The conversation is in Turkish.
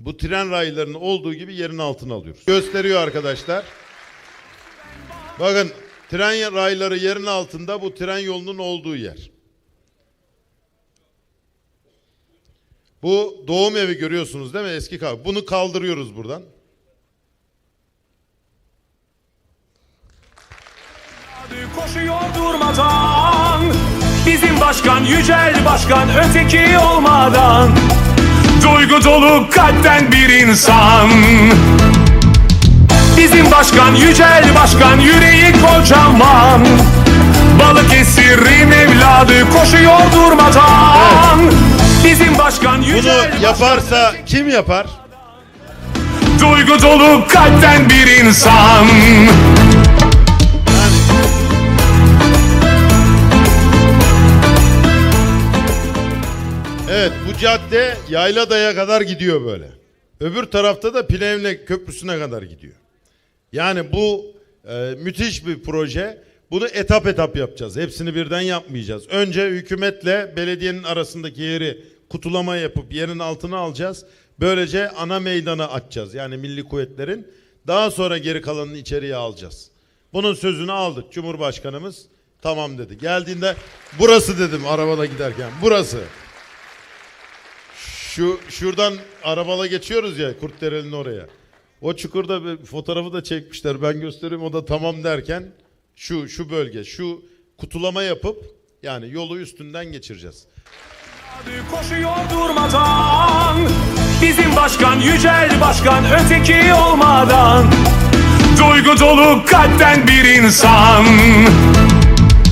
bu tren raylarının olduğu gibi yerin altına alıyoruz. Gösteriyor arkadaşlar. Bakın tren rayları yerin altında bu tren yolunun olduğu yer. Bu doğum evi görüyorsunuz değil mi? Eski kahve. Bunu kaldırıyoruz buradan. Koşuyor durmadan Bizim başkan Yücel Başkan Öteki olmadan Duygu dolu kalpten bir insan. Bizim başkan Yücel Başkan Yüreği kocaman. Balıkesir'in evladı koşuyor durmadan. Bizim başkan Yücel Bunu yaparsa kim yapar? Duygu dolu kalpten bir insan Evet bu cadde Yayladağ'a kadar gidiyor böyle. Öbür tarafta da Plevne Köprüsü'ne kadar gidiyor. Yani bu e, müthiş bir proje. Bunu etap etap yapacağız. Hepsini birden yapmayacağız. Önce hükümetle belediyenin arasındaki yeri kutulama yapıp yerin altına alacağız. Böylece ana meydanı açacağız. Yani milli kuvvetlerin. Daha sonra geri kalanını içeriye alacağız. Bunun sözünü aldık. Cumhurbaşkanımız tamam dedi. Geldiğinde burası dedim arabada giderken. Burası. Şu şuradan arabala geçiyoruz ya Kurtdereli'nin oraya. O çukurda bir fotoğrafı da çekmişler. Ben göstereyim o da tamam derken şu şu bölge şu kutulama yapıp yani yolu üstünden geçireceğiz. Koşuyor durmadan Bizim başkan Yücel Başkan Öteki olmadan Duygu dolu kalpten bir insan